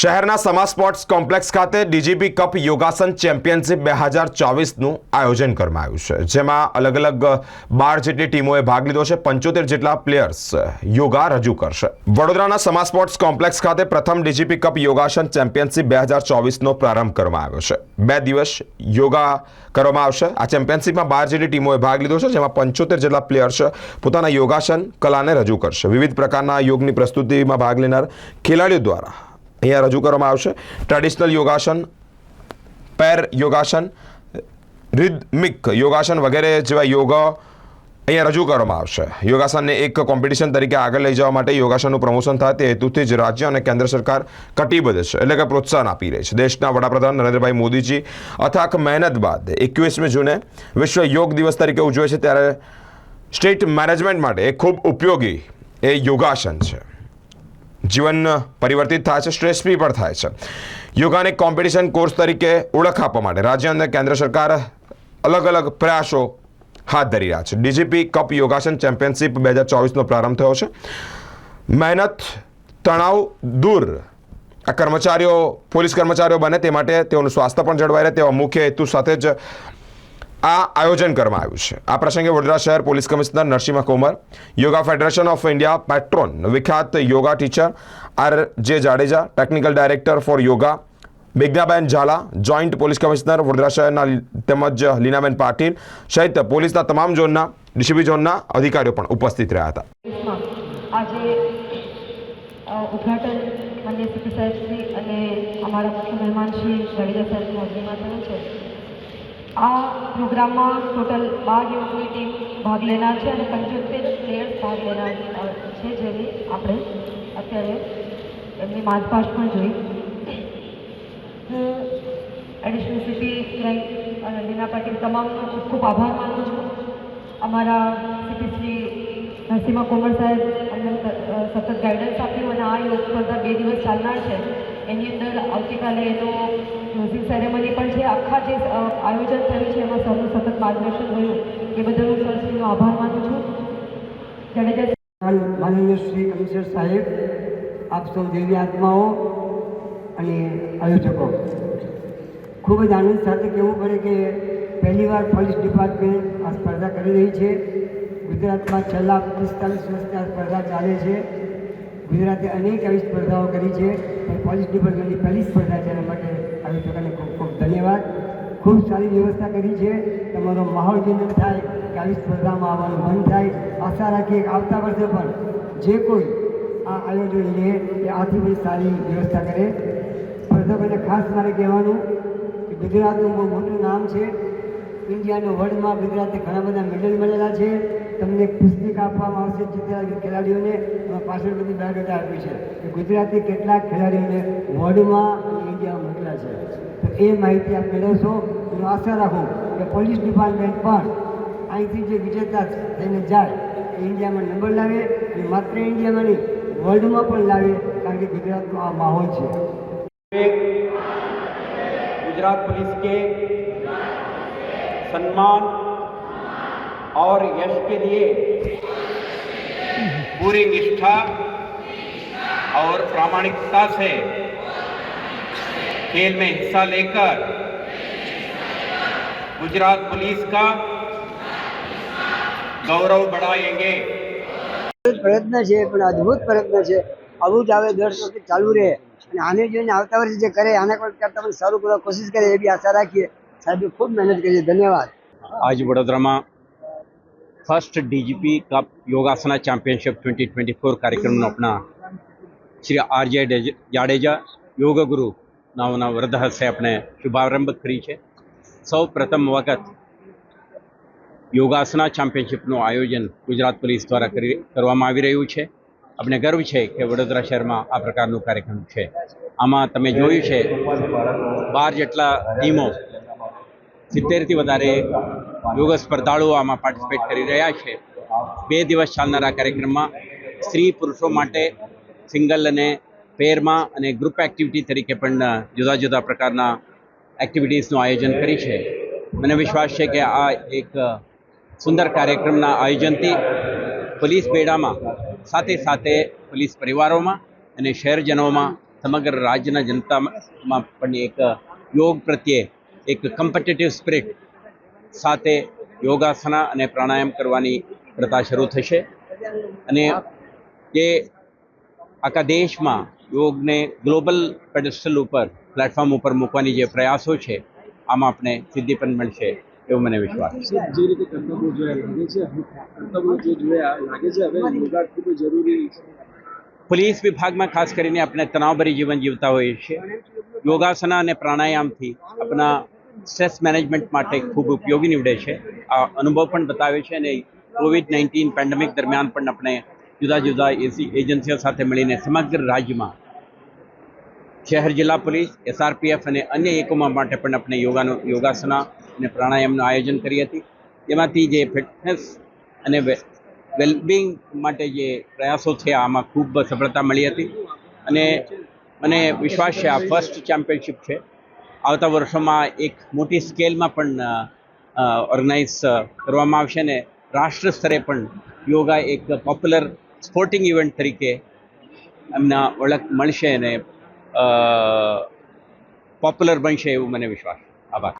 શહેરના સમા sports complex ખાતે DGP cup યોગાસન ચેમ્પિયનશિપ બે હજાર ચોવીસનું આયોજન કરવામાં આવ્યું છે, જેમાં અલગ અલગ બાર જેટલી ટીમોએ ભાગ લીધો છે, પંચોતેર જેટલા પ્લેયર્સ યોગા રજૂ કરશે. વડોદરાના સમા સ્પોર્ટ્સ કોમ્પ્લેક્સ ખાતે પ્રથમ ડીજીપી કપ યોગાસન ચેમ્પિયનશિપ બે હજાર ચોવીસનો પ્રારંભ કરવામાં આવ્યો છે. બે દિવસ યોગા કરવામાં આવશે. આ ચેમ્પિયનશિપમાં બાર જેટલી ટીમોએ ભાગ લીધો છે, જેમાં પંચોતેર જેટલા પ્લેયર્સ પોતાના યોગાસન કલાને રજૂ કરશે. વિવિધ પ્રકારના યોગની પ્રસ્તુતિમાં ભાગ લેનાર ખેલાડીઓ દ્વારા અહીંયા રજૂ કરવામાં આવશે. ટ્રેડિશનલ યોગાસન પેર યોગાસન રિધમિક યોગાસન વગેરે જેવા યોગ અહીંયા રજૂ કરવામાં આવશે. યોગાસનને એક કોમ્પિટિશન તરીકે આગળ લઈ જવા માટે યોગાસનનું પ્રમોશન થાય. તે હેતુથી જ રાજ્ય અને કેન્દ્ર સરકાર કટિબદ્ધ છે. એટલે કે પ્રોત્સાહન આપી રહી છે. દેશના વડાપ્રધાન નરેન્દ્રભાઈ મોદીજી અથાક મહેનત બાદ એકવીસમી જૂને વિશ્વ યોગ દિવસ તરીકે ઉજવે છે. ત્યારે સ્ટેટ મેનેજમેન્ટ માટે એ ખૂબ ઉપયોગી એ યોગાસન છે. જીવન પરિવર્તિત થાય છે, સ્ટ્રેસ ફ્રી પણ થાય છે. યોગાને કોમ્પિટિશન કોર્સ તરીકે ઓળખ આપવા માટે રાજ્ય અને કેન્દ્ર સરકાર અલગ અલગ પ્રયાસો હાથ ધરી રહ્યા છે. ડીજીપી કપ યોગાસન ચેમ્પિયનશિપ બે હજાર ચોવીસનો પ્રારંભ થયો છે. મહેનત, તણાવ દૂર. આ કર્મચારીઓ, પોલીસ કર્મચારીઓ બને તે માટે તેઓનું સ્વાસ્થ્ય પણ જળવાઈ રહે, તેવા મુખ્ય હેતુ સાથે જ આ આયોજન કરવામાં આવ્યું છે. આ પ્રસંગે વડોદરા શહેર police commissioner Narsinh Kumar yoga federation of India patron, વિખ્યાત yoga teacher R J Jadeja, technical director for yoga, Meghnaben Jhala, joint police commissioner Vadodara શહેરના તેમજ લીનાબેન પાટીલ સહિત પોલીસના તમામ ઝોનના, ડીસીબી ઝોનના અધિકારીઓ પણ ઉપસ્થિત રહ્યા હતા. આજે ઉદઘાટન અને અમારા મહેમાન શ્રી જાડેજા સાહેબની હાજરીમાં થયું છે. આ પ્રોગ્રામમાં ટોટલ બાર યુવકની ટીમ ભાગ લેનાર છે અને પંચોતેર પ્લેયર્સ ભાગ લેનાર છે જેની આપણે અત્યારે એમની માર્ચપાસ્ટ પણ જોઈ. હું એડિશનલ સિટી રેન્ક અને લીના પાટીલ તમામનો ખૂબ ખૂબ આભાર માનું છું. અમારા સિટી શ્રી નરસિંહ કોમર સાહેબ અમને સતત ગાઈડન્સ આપ્યું અને આ યોગ સ્પર્ધા બે દિવસ ચાલનાર છે. એની અંદર આવતીકાલે એનો ક્લોઝિંગ સેરેમની પણ છે. આખા જે આયોજન થયું છે, એમાં સૌનું સતત માર્ગદર્શન રહ્યું એ બદલ હું સરશ્રીનો આભાર માનું છું. જાડેજા માનનીય શ્રી કમિશનર સાહેબ, આપ સૌ દેવી આત્માઓ અને આયોજકો, ખૂબ જ આનંદ સાથે કહેવું પડે કે પહેલીવાર પોલીસ ડિપાર્ટમેન્ટ આ સ્પર્ધા કરી રહી છે. ગુજરાતમાં છેલ્લા પિસ્તાલીસ વર્ષથી આ સ્પર્ધા ચાલે છે. ગુજરાતે અનેક આવી સ્પર્ધાઓ કરી છે. પોલીસ ડિપાર્ટમેન્ટની પહેલી સ્પર્ધા છે એના માટે આયોજકોને ખૂબ ખૂબ ધન્યવાદ. ખૂબ સારી વ્યવસ્થા કરી છે. તમારો માહોલ ચેન્જ થાય કે આવી સ્પર્ધામાં આવવાનું મન થાય. આશા રાખીએ આવતા વર્ષે પણ જે કોઈ આ આયોજન લે એ આથી બધી સારી વ્યવસ્થા કરે. સ્પર્ધકોને ખાસ મારે કહેવાનું કે ગુજરાતનું બહુ મોટું નામ છે. ઇન્ડિયાનો વર્લ્ડમાં ગુજરાતે ઘણા બધા મેડલ મળેલા છે. તમને એક પુસ્તિકા આપવામાં આવશે જે ખેલાડીઓને પાછળ બધી બાયોડેટા આપી છે. કે ગુજરાતી કેટલાક ખેલાડીઓને વોર્ડમાં ઇન્ડિયા મોકલ્યા છે. તો એ માહિતી આપ મેળવશો. હું આશા રાખું કે પોલીસ ડિપાર્ટમેન્ટ પણ અહીંથી જે વિજેતા થઈને જાય, એ ઇન્ડિયામાં નંબર લાવે એ માત્ર ઇન્ડિયામાં નહીં વર્લ્ડમાં પણ લાવે, કારણ કે ગુજરાતનો આ માહોલ છે. ગુજરાત પોલીસ કે સન્માન और यश के लिए पूरी निष्ठा और प्रामाणिकता से खेल में हिस्सा लेकर गुजरात पुलिस का गौरव बढ़ाएंगे પ્રયત્ન છે પણ અદ્ભુત પ્રયત્ન છે આવું જ આવે દર વખતે ચાલુ રહે અને આને જોઈને આવતા વર્ષે જે કરે આને પણ કરતા પણ સારું કરવા કોશિશ કરે એવી આશા રાખીએ સાહેબે ખૂબ મહેનત કરી છે ધન્યવાદ આજ વડોદરામાં first DGP cup Yogasana championship twenty twenty four કાર્યક્રમનો આપણા શ્રી આરજે જાડેજા યોગ ગુરુ નામના વરદ હસ્તે આપણે શુભારંભ કરી છે. સૌ પ્રથમ વખત યોગાસના ચેમ્પિયનશિપનું આયોજન ગુજરાત પોલીસ દ્વારા કરી, કરવામાં આવી રહ્યું છે. આપણે ગર્વ છે કે વડોદરા શહેરમાં આ પ્રકારનું કાર્યક્રમ છે. આમાં તમે જોયું છે, બાર જેટલા ટીમો સિત્તેરથી વધારે યોગ સ્પર્ધાળુઓ આમાં પાર્ટિસિપેટ કરી રહ્યા છે. બે દિવસ ચાલનારા કાર્યક્રમમાં સ્ત્રી પુરુષો માટે સિંગલ અને પેરમાં અને ગ્રુપ એક્ટિવિટી તરીકે પણ જુદા જુદા પ્રકારના એક્ટિવિટીઝનું આયોજન કરી છે. મને વિશ્વાસ છે કે આ એક સુંદર કાર્યક્રમના આયોજનથી પોલીસ બેડામાં સાથે સાથે પોલીસ પરિવારોમાં અને શહેરજનોમાં સમગ્ર રાજ્યના જનતામાં પણ એક યોગ પ્રત્યે એક કમ્પિટિટિવ સ્પિરિટ સાથે યોગાસના અને પ્રાણાયામ કરવાની પ્રથા શરૂ થશે. અને જે આખા દેશમાં યોગને ગ્લોબલ પેડેસ્ટલ ઉપર પ્લેટફોર્મ ઉપર મૂકવાની જે પ્રયાસો છે આમાં આપણે સિદ્ધિ પણ મળશે એવો મને વિશ્વાસ છે. જે રીતે કર્તવ્યો જોયા લાગે છે? કર્તવ્યો જે જોયા લાગે છે? હવે યોગા ખૂબ જરૂરી છે. પોલીસ વિભાગમાં ખાસ કરીને આપણે તણાવભરી જીવન જીવતા હોઈએ છીએ. યોગાસના અને પ્રાણાયામથી આપણા સ્ટ્રેસ મેનેજમેન્ટ માટે ખૂબ ઉપયોગી નીવડે છે. આ અનુભવ પણ બતાવે છે અને કોવિડ નાઇન્ટીન પેન્ડેમિક દરમિયાન પણ આપણે જુદા જુદા એસી એજન્સીઓ સાથે મળીને સમગ્ર રાજ્યમાં શહેર જિલ્લા પોલીસ એસઆરપીએફ અને અન્ય એકમો માટે પણ આપણે યોગાનો યોગાસના અને પ્રાણાયામનું આયોજન કરી હતી. તેમાંથી જે ફિટનેસ અને વેલબિંગ માટે જે પ્રયાસો થયા આમાં ખૂબ સફળતા મળી હતી. અને મને વિશ્વાસ છે, આ ફર્સ્ટ ચેમ્પિયનશિપ છે. આવતા વર્ષોમાં એક મોટી સ્કેલમાં પણ ઓર્ગેનાઇઝ કરવામાં આવશે અને રાષ્ટ્ર સ્તરે પણ યોગા એક પોપ્યુલર સ્પોર્ટિંગ ઇવેન્ટ તરીકે એમના ઓળખ મળશે અને પોપ્યુલર બનશે એવું મને વિશ્વાસ આભાર.